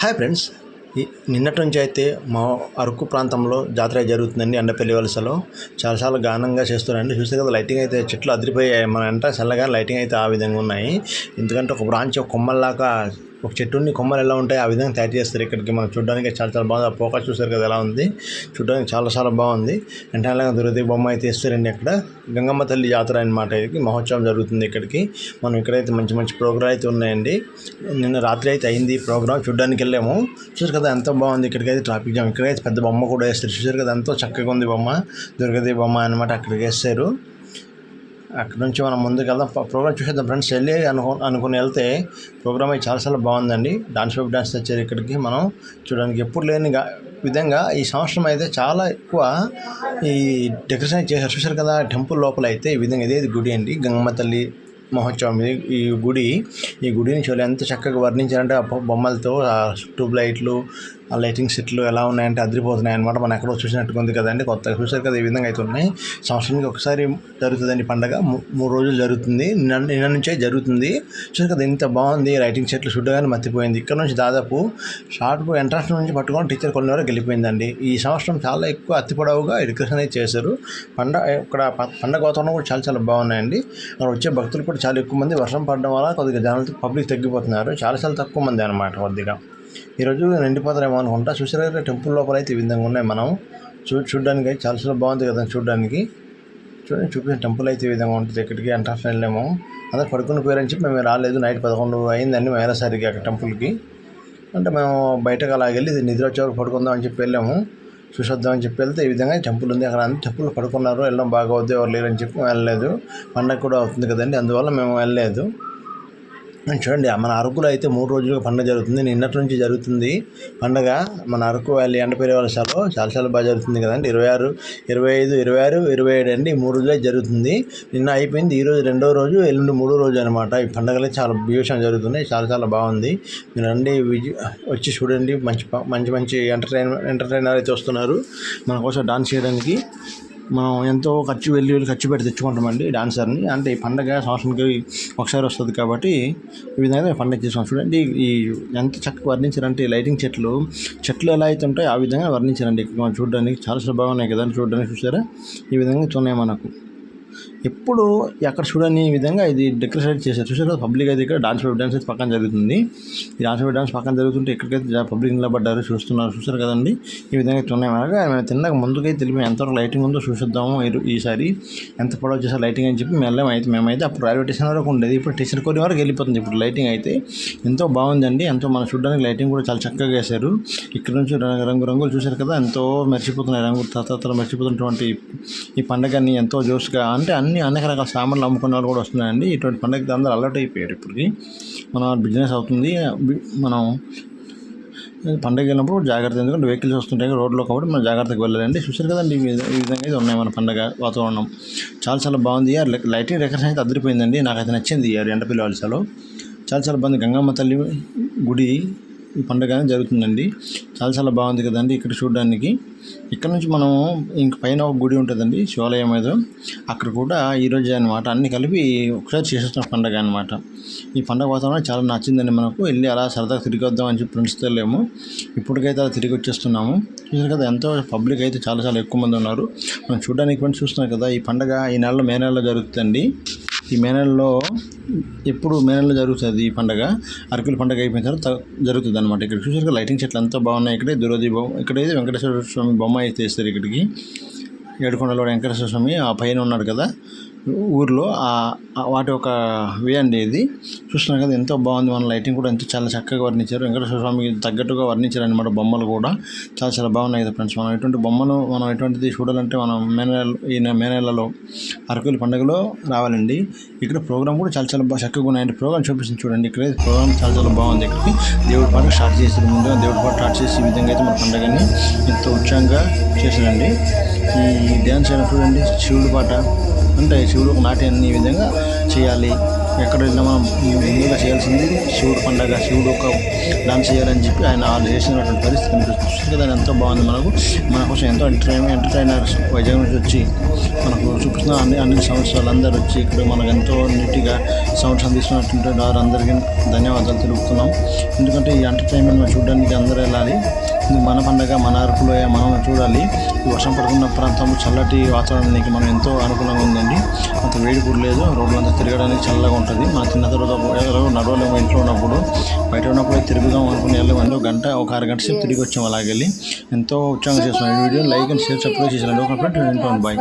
Hi friends. నిన్నటి నుంచి అయితే మా అరకు ప్రాంతంలో జాతర జరుగుతుందండి అండపల్లి వలసలో. చాలా చాలా ఘనంగా చేస్తున్నారండి. చూస్తే కదా లైటింగ్ అయితే చెట్లు అదిరిపోయాయి. మన వెంట చల్లగా లైటింగ్ అయితే ఆ విధంగా ఉన్నాయి. ఎందుకంటే ఒక బ్రాంచ్ కొమ్మల్లాగా ఒక చెట్టుని కొమ్మలు ఎలా ఉంటాయి ఆ విధంగా తయారు చేస్తారు ఇక్కడికి. మనం చూడడానికి చాలా చాలా బాగుంది. ఆ పోక చూసారు కదా ఎలా ఉంది? చూడడానికి చాలా చాలా బాగుంది. వెంటనే దురది బొమ్మ అయితే ఇస్తారండి అక్కడ. గంగమ్మ తల్లి జాతర అనమాట ఇది. మహోత్సవం జరుగుతుంది ఇక్కడికి. మనం ఇక్కడైతే మంచి మంచి ప్రోగ్రాం అయితే ఉన్నాయండి. నిన్న రాత్రి అయితే అయింది ప్రోగ్రామ్ చూడడానికి వెళ్ళాము. చూసారు కదా ఎంతో బాగుంది ఇక్కడికైతే ట్రాఫిక్ జామ్. ఇక్కడైతే పెద్ద బొమ్మ కూడా వేస్తారు. చూసారు కదా ఎంతో చక్కగా ఉంది బొమ్మ. దుర్గది బొమ్మ అనమాట అక్కడికి వేస్తారు. అక్కడ నుంచి మనం ముందుకు వెళ్దాం ప్రోగ్రామ్ చూసేద్దాం ఫ్రెండ్స్. వెళ్ళి అనుకో అనుకుని వెళ్తే ప్రోగ్రామ్ అయితే చాలాసార్లు బాగుందండి. డాన్స్ వెబ్ డాన్స్ తెచ్చారు ఇక్కడికి మనం. చూడడానికి ఎప్పుడు లేని విధంగా ఈ సంవత్సరం అయితే చాలా ఎక్కువ ఈ డెకరేషన్ చేశారు. చూశారు కదా టెంపుల్ లోపల అయితే ఈ విధంగా ఇదే గుడి అండి. గంగమ్మ తల్లి మహోత్సవం ఇది. ఈ గుడి ఈ గుడిని చూడాలి ఎంత చక్కగా వర్ణించారంటే ఆ బొమ్మలతో ట్యూబ్ లైట్లు ఆ లైటింగ్ సెట్లు ఎలా ఉన్నాయంటే అదిరిపోతున్నాయి అనమాట మనం ఎక్కడో చూసినట్టుగా ఉంది కదండి. కొత్తగా చూసారు కదా ఈ విధంగా అయితే ఉన్నాయి. సంవత్సరానికి ఒకసారి జరుగుతుందండి పండగ. మూ- మూడు రోజులు జరుగుతుంది. నిన్న నిన్న నుంచే జరుగుతుంది. చూసారు కదా ఎంత బాగుంది. లైటింగ్ సెట్లు చూడగానే మర్చిపోయింది ఇక్కడ నుంచి దాదాపు షార్ట్ ఎంట్రన్స్ నుంచి పట్టుకొని టీచర్ కొన్ని వరకు వెళ్ళిపోయిందండి. ఈ సంవత్సరం చాలా ఎక్కువ అతి పొడవుగా ఎడ్యుకేషన్ అయితే చేశారు. పండగ ఇక్కడ ప- పండగ వాతావరణం కూడా చాలా చాలా బాగున్నాయండి. అక్కడ వచ్చే భక్తులు కూడా చాలా ఎక్కువ మంది వర్షం పడడం వల్ల కొద్దిగా జనాలతో పబ్లిక్ తగ్గిపోతున్నారు. చాలా చాలా తక్కువ మంది అనమాట కొద్దిగా. ఈరోజు నిండిపోతారేమో అనుకుంటా చూసారా టెంపుల్ లోపల అయితే ఈ విధంగా ఉన్నాయి మనం. చూ చూడడానికి చాలా చాలా బాగుంది కదా చూడడానికి. చూడండి చూపించిన టెంపుల్ అయితే ఈ విధంగా ఉంటుంది. ఇక్కడికి ఎంట్రన్స్ వెళ్ళాము అందరు పడుకుని పోయారని చెప్పి మేము రాలేదు. నైట్ పదకొండు అయిందండి మేము వెళ్ళేసరికి అక్కడ టెంపుల్కి. అంటే మేము బయటకు అలా వెళ్ళి నిద్ర వచ్చే వరకు పడుకుందాం అని చెప్పి వెళ్ళాము. చూసొద్దామని చెప్పి వెళ్తే ఈ విధంగా టెంపుల్ ఉంది. అక్కడ అన్ని టెంపుల్ పడుకున్నారు. వెళ్ళడం బాగా అవుద్ది ఎవరు లేరని చెప్పి వెళ్ళలేదు. పండగ కూడా అవుతుంది కదండి అందువల్ల మేము వెళ్ళలేదు. చూడండి మన అరకులో అయితే మూడు రోజులుగా పండుగ జరుగుతుంది. నిన్నటి నుంచి జరుగుతుంది పండగ. మన అరకు వ్యాలీ ఎండపేరే వలసలో చాలా చాలా బాగా జరుగుతుంది కదండి. ఇరవై ఆరు ఇరవై ఐదు ఇరవై ఆరు ఇరవై ఏడు అండి మూడు రోజులే జరుగుతుంది. నిన్న అయిపోయింది ఈరోజు రెండో రోజు ఎల్లుండి మూడో రోజు అనమాట ఈ పండగలే చాలా భీషం జరుగుతున్నాయి. చాలా చాలా బాగుంది. మీరు రండి వచ్చి చూడండి. మంచి మంచి మంచి ఎంటర్టైన్ ఎంటర్టైనర్ అయితే వస్తున్నారు. మన కోసం డాన్స్ చేయడానికి మనం ఎంతో ఖర్చు వెళ్ళి వెళ్ళి ఖర్చు పెట్టి తెచ్చుకుంటామండి డాన్సర్ని. అంటే ఈ పండగ సంవత్సరానికి ఒకసారి వస్తుంది కాబట్టి ఈ విధంగా పండగ చేసుకుంటాం చూడండి ఈ ఎంత చక్కగా వర్ణించారంటే ఈ లైటింగ్ చెట్లు. చెట్లు ఎలా అయితే ఉంటాయో ఆ విధంగా వర్ణించారండి. మనం చూడడానికి చాలా చాలా బాగున్నాయి కదా చూడడానికి చూసారా? ఈ విధంగా ఉన్నాయి మనకు. ఎప్పుడు ఎక్కడ చూడని విధంగా ఇది డెకరేషన్ చేశారు. చూసారు పబ్లిక్ అయితే ఇక్కడ డాన్స్ డాన్స్ అయితే పక్కన జరుగుతుంది. ఈ డాన్స్ డాన్స్ పక్కన జరుగుతుంటే ఎక్కడికైతే పబ్లిక్ నిలబడ్డారు చూస్తున్నారు చూసారు కదండి? ఈ విధంగా అయితే ఉన్నాయి. అనగా మేము తిన్నాక ముందుకైతే తెలిపి ఎంతవరకు లైటింగ్ ఉందో చూసిద్దాము ఈ- ఈసారి. ఎంత పొడవు చేసే లైటింగ్ అని చెప్పి మేము అయితే మేమైతే అప్పుడు రైల్వే స్టేషన్ వరకు ఉండేది. ఇప్పుడు స్టేషన్ కొన్ని వరకు వెళ్ళిపోతుంది ఇప్పుడు లైటింగ్ అయితే. ఎంతో బాగుందండి. ఎంతో మనం చూడడానికి లైటింగ్ కూడా చాలా చక్కగా వేశారు. ఇక్కడ నుంచి రంగు రంగు రంగులు చూశారు కదా ఎంతో మెరిచిపోతున్నాయి రంగు తతలు మర్చిపోతున్నటువంటి ఈ పండగని ఎంతో జోష్గా అంటే అన్ని అనేక రకాల సామాన్లు అమ్ముకున్న వాళ్ళు కూడా వస్తున్నాయండి. ఇటువంటి పండుగ అందరూ అలర్ట్ అయిపోయారు ఇప్పటికి. మన బిజినెస్ అవుతుంది. మనం పండగ వెళ్ళినప్పుడు జాగ్రత్త ఎందుకంటే వెహికల్స్ వస్తుంటాయి రోడ్లో కాబట్టి మనం జాగ్రత్తగా వెళ్ళాలండి. చూసారు కదండి ఈ విధంగా అయితే ఉన్నాయి మన పండగ వాతావరణం. చాలా చాలా బాగుంది. ఇయర్ లైటింగ్ డెకరేషన్ అయితే అదిరిపోయిందండి నాకైతే నచ్చింది ఇయర్ ఎండపల్లి వలసలో చాలా చాలా బాగుంది. గంగమ్మ తల్లి గుడి పండుగ అనేది జరుగుతుందండి. చాలా చాలా బాగుంది కదండి ఇక్కడ చూడడానికి. ఇక్కడ నుంచి మనం ఇంక పైన ఒక గుడి ఉంటుందండి శివాలయం ఏదో. అక్కడ కూడా ఈరోజు అనమాట అన్ని కలిపి ఒకసారి చేసేస్తున్న పండగ అనమాట ఈ పండగ వాతావరణం చాలా నచ్చిందండి మనకు. వెళ్ళి అలా సరదాగా తిరిగి వద్దాం అని చెప్పి ఫ్రెండ్స్తో వెళ్ళాము ఇప్పటికైతే అలా తిరిగి వచ్చేస్తున్నాము. చూసారు కదా ఎంతో పబ్లిక్ అయితే చాలా చాలా ఎక్కువ మంది ఉన్నారు. మనం చూడడానికి ఫ్రెండ్స్ చూస్తున్నాం కదా ఈ పండగ ఈ నెలలో మే నెలలో జరుగుతుందండి. ఈ మే నెలలో ఎప్పుడు మే నెలలో జరుగుతుంది ఈ పండగ అరకుల పండగ అయిపోయిన తర్వాత జరుగుతుంది అనమాట ఇక్కడ చూసారు లైటింగ్ చెట్లు అంతా బాగున్నాయి. ఇక్కడే దురోది బొమ్మ ఇక్కడైతే వెంకటేశ్వర స్వామి బొమ్మ అయితే వేస్తారు ఇక్కడికి. ఏడుకొండలో వెంకటేశ్వర స్వామి ఆ పైన ఉన్నాడు కదా. ఊర్లో వాటి ఒక వే అండి ఇది. చూస్తున్నాం కదా ఎంతో బాగుంది మన లైటింగ్ కూడా ఎంతో చాలా చక్కగా వర్ణించారు. వెంకటేశ్వర స్వామికి తగ్గట్టుగా వర్ణించారు అనమాట బొమ్మలు కూడా. చాలా చాలా బాగున్నాయి కదా ఫ్రెండ్స్. మనం ఎటువంటి బొమ్మను మనం ఎటువంటిది చూడాలంటే మనం మే నెల ఈ మే నెలలో అరకుల పండుగలో రావాలండి. ఇక్కడ ప్రోగ్రామ్ కూడా చాలా చాలా బాగా చక్కగా ఉన్నాయండి. ప్రోగ్రామ్ చూపిస్తుంది చూడండి. ఇక్కడ ప్రోగ్రామ్ చాలా చాలా బాగుంది ఇక్కడికి. దేవుడి పాట స్టార్ట్ చేసారు ముందుగా దేవుడి పాట స్టార్ట్ చేసి ఈ విధంగా అయితే మన పండుగని ఎంతో ఉత్సాహంగా చేశారండి. ఈ డ్యాన్స్ అయినా చూడండి శివుడి పాట. అంటే శివుడు నాట్యాన్ని ఈ విధంగా చేయాలి. ఎక్కడ వెళ్ళినా మనం ముందుగా చేయాల్సింది శివుడు పండగ శివుడు ఒక డాన్స్ చేయాలని చెప్పి ఆయన వాళ్ళు చేసినటువంటి పరిస్థితి కనిపిస్తుంది. కదా ఎంతో బాగుంది మనకు. మన కోసం ఎంతో ఎంటర్టైన్ ఎంటర్టైనర్స్ వైజాగ్ నుంచి వచ్చి మన చూపిస్తున్న. అన్ని అన్ని సంవత్సరాలు అందరూ వచ్చి ఇక్కడ మనకు ఎంతో నీట్గా సంవత్సరం అందిస్తున్నటువంటి వారందరికీ ధన్యవాదాలు తెలుపుతున్నాం. ఎందుకంటే ఈ ఎంటర్టైన్మెంట్ మనం చూడడానికి అందరూ వెళ్ళాలి. మన పండగ మన అరకులో మనం చూడాలి. ఈ వర్షం పడుతున్న ప్రాంతంలో చల్లటి వాతావరణానికి మనం ఎంతో అనుకూలంగా ఉందండి. అంత వేడి కూడా లేదు. రోడ్లంతా తిరగడానికి చల్లగా ఉంటుంది. మన తిన్న తర్వాత నడవలేము ఇంట్లో ఉన్నప్పుడు బయట ఉన్నప్పుడు తిరుగుదాం అనుకుని వెళ్ళామండి ఒక గంట ఒక అరగంట సేపు తిరిగి వచ్చాం అలాగెళ్ళి. ఎంతో ఉత్సాహంగా చేస్తున్నాం. ఈ video like and share subscribe చేసాను ఒక ఫ్రెండ్ బాయ్.